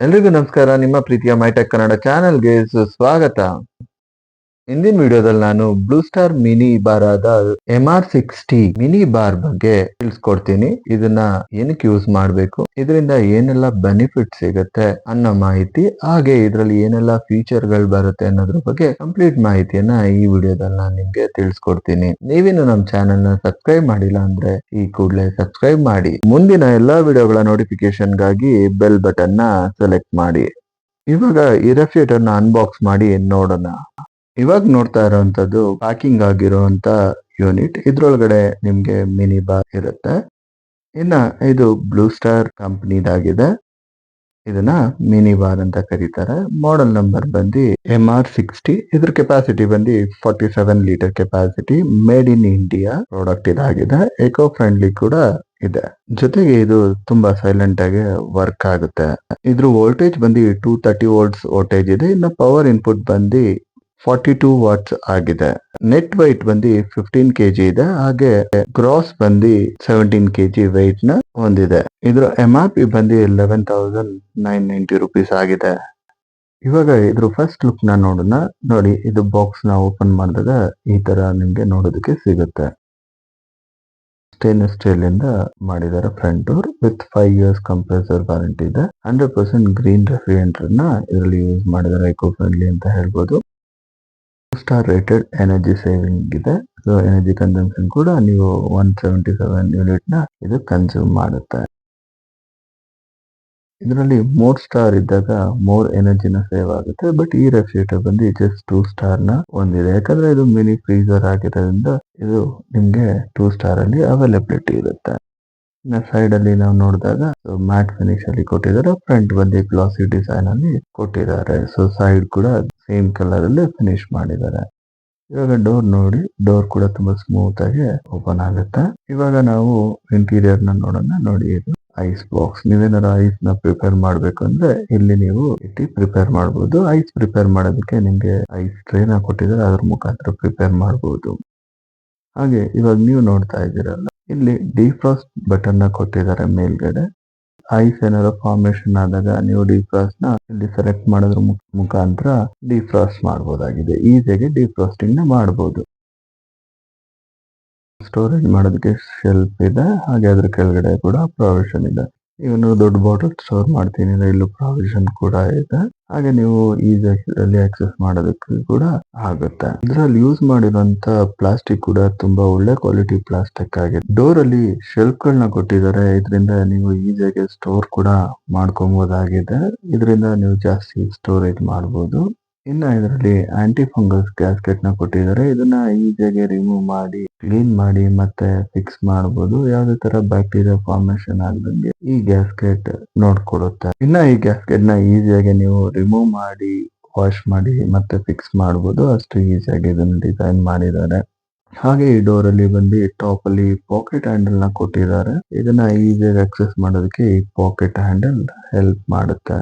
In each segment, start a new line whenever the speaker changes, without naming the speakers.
ಎಲ್ರಿಗೂ ನಮಸ್ಕಾರ ನಿಮ್ಮ ಪ್ರೀತಿಯ ಮೈಟೆಕ್ ಕನ್ನಡ ಚಾನೆಲ್ಗೆ ಸ್ವಾಗತ. ಇಂದಿನ ವಿಡಿಯೋದಲ್ಲಿ ನಾನು ಬ್ಲೂ ಸ್ಟಾರ್ ಮಿನಿ ಬಾರ್ ಆದ M R sixty mini bar ಬಗ್ಗೆ ತಿಳಿಸ್ಕೊಡ್ತೀನಿ. ಇದನ್ನ ಏನಕ್ಕೆ ಯೂಸ್ ಮಾಡಬೇಕು? ಇದರಿಂದ ಏನೆಲ್ಲ ಬೆನಿಫಿಟ್ ಸಿಗುತ್ತೆ ಅನ್ನೋ ಮಾಹಿತಿ, ಹಾಗೆ ಇದರಲ್ಲಿ ಏನೆಲ್ಲ ಫೀಚರ್ಗಳು ಬರುತ್ತೆ ಅನ್ನೋದ್ರ ಬಗ್ಗೆ ಕಂಪ್ಲೀಟ್ ಮಾಹಿತಿಯನ್ನ ಈ ವಿಡಿಯೋದಲ್ಲಿ ನಾನು ನಿಮ್ಗೆ ತಿಳಿಸ್ಕೊಡ್ತೀನಿ. ನೀವೇನು ನಮ್ಮ ಚಾನೆಲ್ನ ಸಬ್ಸ್ಕ್ರೈಬ್ ಮಾಡಿಲ್ಲ ಅಂದ್ರೆ ಈ ಕೂಡಲೇ ಸಬ್ಸ್ಕ್ರೈಬ್ ಮಾಡಿ. ಮುಂದಿನ ಎಲ್ಲಾ ವಿಡಿಯೋಗಳ ನೋಟಿಫಿಕೇಶನ್ಗಾಗಿ ಬೆಲ್ ಬಟನ್ನ ಸೆಲೆಕ್ಟ್ ಮಾಡಿ. ಇವಾಗ ಈ ಅನ್ಬಾಕ್ಸ್ ಮಾಡಿ ನೋಡೋಣ. ಇವಾಗ ನೋಡ್ತಾ ಇರೋಂಥದ್ದು ಪ್ಯಾಕಿಂಗ್ ಆಗಿರುವಂತ ಯೂನಿಟ್ ಇದ್ರೊಳಗಡೆ ನಿಮ್ಗೆ ಮಿನಿ ಬಾರ್ ಇರುತ್ತೆ. ಇನ್ನ ಇದು ಬ್ಲೂ ಸ್ಟಾರ್ ಕಂಪ್ನಿದಾಗಿದೆ ಇದನ್ನ ಮಿನಿ ಬಾರ್ ಅಂತ ಕರೀತಾರೆ. ಮಾಡೆಲ್ ನಂಬರ್ ಬಂದು ಎಂ ಆರ್ ಸಿಕ್ಸ್ಟಿ ಇದ್ರ ಕೆಪಾಸಿಟಿ ಬಂದು forty seven litre capacity made in India product ಇದಾಗಿದೆ. ಎಕೋ ಫ್ರೆಂಡ್ಲಿ ಕೂಡ ಇದೆ. ಜೊತೆಗೆ ಇದು ತುಂಬಾ ಸೈಲೆಂಟ್ ಆಗಿ ವರ್ಕ್ ಆಗುತ್ತೆ. ಇದ್ರ ವೋಲ್ಟೇಜ್ ಬಂದು ಟೂ ತರ್ಟಿ ವೋಲ್ಟ್ಸ್ ವೋಲ್ಟೇಜ್ ಇದೆ. ಇನ್ನು ಪವರ್ ಇನ್ಪುಟ್ ಬಂದು ಫಾರ್ಟಿ ಟೂ ವಾಟ್ಸ್ ಆಗಿದೆ. ನೆಟ್ ವೈಟ್ ಬಂದು ಫಿಫ್ಟೀನ್ ಕೆಜಿ ಇದೆ. ಹಾಗೆ ಗ್ರಾಸ್ ಬಂದು ಸೆವೆಂಟೀನ್ ಕೆಜಿ ವೈಟ್ನ ಹೊಂದಿದೆ. ಇದ್ರ ಎಂ ಆರ್ ಪಿ ಬಂದು eleven thousand nine ninety rupees ಆಗಿದೆ. ಇವಾಗ ಇದ್ರ ಫಸ್ಟ್ ಲುಕ್ನ ನೋಡೋಣ. ನೋಡಿ, ಇದು ಬಾಕ್ಸ್ನ ಓಪನ್ ಮಾಡಿದಾಗ ಈ ತರ ನಿಮ್ಗೆ ನೋಡೋದಕ್ಕೆ ಸಿಗುತ್ತೆ. ಸ್ಟೇನ್ಲೆಸ್ ಸ್ಟೀಲ್ ಇಂದ ಮಾಡಿದ್ದಾರೆ front door with five years compressor warranty ಇದೆ. ಹಂಡ್ರೆಡ್ ಪರ್ಸೆಂಟ್ ಗ್ರೀನ್ ರೆಫ್ರಿಜರೇಟರ್ನ ಇದರಲ್ಲಿ ಯೂಸ್ ಮಾಡಿದ್ದಾರೆ ಎಕೋ ಫ್ರೆಂಡ್ಲಿ ಅಂತ ಹೇಳ್ಬೋದು. ಸ್ಟಾರ್ ರೇಟೆಡ್ ಎನರ್ಜಿ ಸೇವಿಂಗ್ ಇದೆ ಸೊ ಎನರ್ಜಿ ಕನ್ಸಂಪ್ಷನ್ ಕೂಡ ನೀವು ಒನ್ ಸೆವೆಂಟಿ ಸೆವೆನ್ ಯೂನಿಟ್ನ ಇದು ಕನ್ಸ್ಯೂಮ್ ಮಾಡುತ್ತೆ. ಇದರಲ್ಲಿ ಮೋರ್ ಸ್ಟಾರ್ ಇದ್ದಾಗ ಮೋರ್ ಎನರ್ಜಿನ ಸೇವ್ ಆಗುತ್ತೆ. ಬಟ್ ಈ ರೆಫ್ರಿಜರೇಟರ್ ಬಂದು ಜಸ್ಟ್ ಟೂ ಸ್ಟಾರ್ನ ಹೊಂದಿದೆ. ಯಾಕಂದ್ರೆ ಇದು ಮಿನಿ ಫ್ರೀಜರ್ ಆಗಿರೋದ್ರಿಂದ ಇದು ನಿಮ್ಗೆ ಟೂ ಸ್ಟಾರ್ ಅಲ್ಲಿ ಅವೈಲಬಿಲಿಟಿ ಇರುತ್ತೆ. ಸೈಡ್ ಅಲ್ಲಿ ನಾವು ನೋಡಿದಾಗ ಮ್ಯಾಟ್ ಫಿನಿಶ್ ಅಲ್ಲಿ ಕೊಟ್ಟಿದ್ದಾರೆ ಫ್ರಂಟ್ ಬಂದು ಗ್ಲಾಸಿ ಡಿಸೈನ್ ಅಲ್ಲಿ ಕೊಟ್ಟಿದ್ದಾರೆ. ಸೊ ಸೈಡ್ ಕೂಡ ಸೇಮ್ ಕಲರ್ ಅಲ್ಲಿ ಫಿನಿಶ್ ಮಾಡಿದ್ದಾರೆ. ಇವಾಗ ಡೋರ್ ನೋಡಿ ಡೋರ್ ಕೂಡ ತುಂಬಾ ಸ್ಮೂತ್ ಆಗಿ ಓಪನ್ ಆಗುತ್ತೆ. ಇವಾಗ ನಾವು ಇಂಟೀರಿಯರ್ನ ನೋಡೋಣ, ನೋಡಿ ಇದು ಐಸ್ ಬಾಕ್ಸ್ ನೀವೇನಾರ ಐಸ್ನ ಪ್ರಿಪೇರ್ ಮಾಡ್ಬೇಕು ಅಂದ್ರೆ, ಇಲ್ಲಿ ನೀವು ಇಟ್ಟಿ ಪ್ರಿಪೇರ್ ಮಾಡಬಹುದು ಐಸ್ ಪ್ರಿಪೇರ್ ಮಾಡೋದಕ್ಕೆ ನಿಮ್ಗೆ ಐಸ್ ಟ್ರೇನ ಕೊಟ್ಟಿದ್ದಾರೆ, ಅದ್ರ ಮುಖಾಂತರ ಪ್ರಿಪೇರ್ ಮಾಡಬಹುದು ಹಾಗೆ ಇವಾಗ ನೀವು ನೋಡ್ತಾ ಇದ್ದೀರಲ್ಲ ಇಲ್ಲಿ ಡಿಫ್ರಾಸ್ಟ್ ಬಟನ್ನ ಕೊಟ್ಟಿದ್ದಾರೆ ಮೇಲ್ಗಡೆ. ಐಸ್ ಏನಾದ್ರು ಫಾರ್ಮೇಶನ್ ಆದಾಗ ನೀವು ಡಿಫ್ರಾಸ್ಟ್ನ ಇಲ್ಲಿ ಸೆಲೆಕ್ಟ್ ಮಾಡೋದ್ರ ಮುಖಾಂತರ ಡಿಫ್ರಾಸ್ಟ್ ಮಾಡಬಹುದಾಗಿದೆ ಈಸಿಯಾಗಿ ಡಿಫ್ರಾಸ್ಟಿಂಗ್ನ ಮಾಡಬಹುದು ಸ್ಟೋರೇಜ್ ಮಾಡೋದಕ್ಕೆ ಶೆಲ್ಫ್ ಇದೆ, ಹಾಗೆ ಅದ್ರ ಕೆಳಗಡೆ ಕೂಡ ಪ್ರೊವಿಷನ್ ಇದೆ. ಇವನು ದೊಡ್ಡ ಬಾಟಲ್ ಸ್ಟೋರ್ ಮಾಡ್ತೀನಿ. ಇಲ್ಲೂ ಪ್ರಾವಿಷನ್ ಕೂಡ ಇದೆ. ಹಾಗೆ ನೀವು ಈಸಿಯಾಗಿ ಆಕ್ಸೆಸ್ ಮಾಡೋದಕ್ಕೆ ಕೂಡ ಆಗುತ್ತೆ. ಇದ್ರಲ್ಲಿ ಯೂಸ್ ಮಾಡಿರುವಂತ ಪ್ಲಾಸ್ಟಿಕ್ ಕೂಡ ತುಂಬಾ ಒಳ್ಳೆ ಕ್ವಾಲಿಟಿ ಪ್ಲಾಸ್ಟಿಕ್ ಆಗಿದೆ. ಡೋರ್ ಅಲ್ಲಿ ಶೆಲ್ಫ್ ಗಳನ್ನ ಕೊಟ್ಟಿದ್ದಾರೆ. ಇದರಿಂದ ನೀವು ಈಸಿಯಾಗಿ ಸ್ಟೋರ್ ಕೂಡ ಮಾಡ್ಕೊಬಹುದಾಗಿದೆ ಇದರಿಂದ ನೀವು ಜಾಸ್ತಿ ಸ್ಟೋರೇಜ್ ಮಾಡಬಹುದು ಇನ್ನ ಇದರಲ್ಲಿ ಆಂಟಿ ಫಂಗಸ್ ಗ್ಯಾಸ್ಕೆಟ್ನ ಕೊಟ್ಟಿದ್ದಾರೆ. ಇದನ್ನ ಈಜಿಯಾಗಿ ರಿಮೂವ್ ಮಾಡಿ ಕ್ಲೀನ್ ಮಾಡಿ ಮತ್ತೆ ಫಿಕ್ಸ್ ಮಾಡಬಹುದು ಯಾವುದೇ ತರ ಬ್ಯಾಕ್ಟೀರಿಯಾ ಫಾರ್ಮೇಶನ್ ಆಗದಂಗೆ ಈ ಗ್ಯಾಸ್ಕೆಟ್ ನೋಡ್ಕೊಡುತ್ತೆ ಇನ್ನ ಈ ಗ್ಯಾಸ್ಕೆಟ್ನ ಈಸಿಯಾಗಿ ನೀವು ರಿಮೂವ್ ಮಾಡಿ ವಾಶ್ ಮಾಡಿ ಮತ್ತೆ ಫಿಕ್ಸ್ ಮಾಡಬಹುದು ಅಷ್ಟು ಈಸಿಯಾಗಿ ಇದನ್ನ ಡಿಸೈನ್ ಮಾಡಿದ್ದಾರೆ. ಹಾಗೆ ಈ ಡೋರ್ ಅಲ್ಲಿ ಬಂದು ಟಾಪ್ ಅಲ್ಲಿ ಪಾಕೆಟ್ ಹ್ಯಾಂಡಲ್ನ ಕೊಟ್ಟಿದ್ದಾರೆ. ಇದನ್ನ ಈಸಿಯಾಗಿ ಆಕ್ಸೆಸ್ ಮಾಡೋದಕ್ಕೆ ಈ ಪಾಕೆಟ್ ಹ್ಯಾಂಡಲ್ ಹೆಲ್ಪ್ ಮಾಡುತ್ತೆ.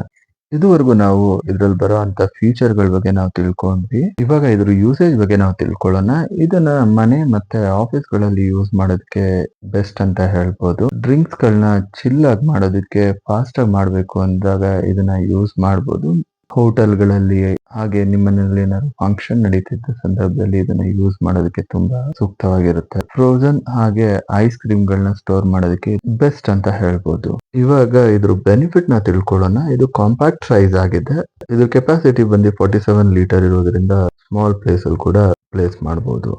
ಇದುವರೆಗೂ ನಾವು ಇದ್ರಲ್ಲಿ ಬರೋ ಅಂತ ಫೀಚರ್ಗಳ ಬಗ್ಗೆ ನಾವು ತಿಳ್ಕೊಂಡ್ವಿ. ಇವಾಗ ಇದ್ರ ಯೂಸೇಜ್ ಬಗ್ಗೆ ನಾವು ತಿಳ್ಕೊಳ್ಳೋಣ. ಇದನ್ನ ಮನೆ ಮತ್ತೆ ಆಫೀಸ್ಗಳಲ್ಲಿ ಯೂಸ್ ಮಾಡೋದಕ್ಕೆ ಬೆಸ್ಟ್ ಅಂತ ಹೇಳ್ಬೋದು. ಡ್ರಿಂಕ್ಸ್ ಗಳನ್ನ ಚಿಲ್ ಆಗಿ ಮಾಡೋದಕ್ಕೆ ಫಾಸ್ಟ್ ಆಗಿ ಮಾಡ್ಬೇಕು ಅಂದಾಗ ಇದನ್ನ ಯೂಸ್ ಮಾಡ್ಬೋದು. ಹೋಟೆಲ್ಗಳಲ್ಲಿ ಹಾಗೆ ನಿಮ್ಮನೇಲಿ ಏನಾದ್ರು ಫಂಕ್ಷನ್ ನಡೀತಿದ್ದ ಸಂದರ್ಭದಲ್ಲಿ ಇದನ್ನ ಯೂಸ್ ಮಾಡೋದಕ್ಕೆ ತುಂಬಾ ಸೂಕ್ತವಾಗಿರುತ್ತೆ. ಫ್ರೋಜನ್ ಹಾಗೆ ಐಸ್ ಕ್ರೀಮ್ ಗಳನ್ನ ಸ್ಟೋರ್ ಮಾಡೋದಕ್ಕೆ ಬೆಸ್ಟ್ ಅಂತ ಹೇಳ್ಬೋದು. ಇವಾಗ ಇದ್ರ ಬೆನಿಫಿಟ್ನ ತಿಳ್ಕೊಳ್ಳೋಣ. ಇದು ಕಾಂಪ್ಯಾಕ್ಟ್ ಸೈಜ್ ಆಗಿದೆ. ಇದು ಕೆಪಾಸಿಟಿ ಬಂದು ಫೋರ್ಟಿ ಸೆವೆನ್ ಲೀಟರ್ ಇರೋದ್ರಿಂದ ಸ್ಮಾಲ್ ಪ್ಲೇಸ್ ಅಲ್ಲಿ ಕೂಡ ಪ್ಲೇಸ್ ಮಾಡಬಹುದು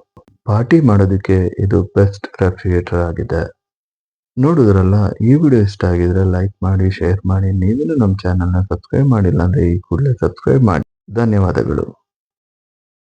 ಪಾರ್ಟಿ ಮಾಡೋದಕ್ಕೆ ಇದು ಬೆಸ್ಟ್ ರೆಫ್ರಿಜರೇಟರ್ ಆಗಿದೆ. ನೋಡಿದ್ರಲ್ಲ, ಈ ವಿಡಿಯೋ ಇಷ್ಟ ಆಗಿದ್ರೆ ಲೈಕ್ ಮಾಡಿ ಶೇರ್ ಮಾಡಿ ನೀವೇನು ನಮ್ಮ ಚಾನಲ್ನ ಸಬ್ಸ್ಕ್ರೈಬ್ ಮಾಡಿಲ್ಲ ಅಂದ್ರೆ ಈ ಕೂಡಲೇ ಸಬ್ಸ್ಕ್ರೈಬ್ ಮಾಡಿ. ಧನ್ಯವಾದಗಳು.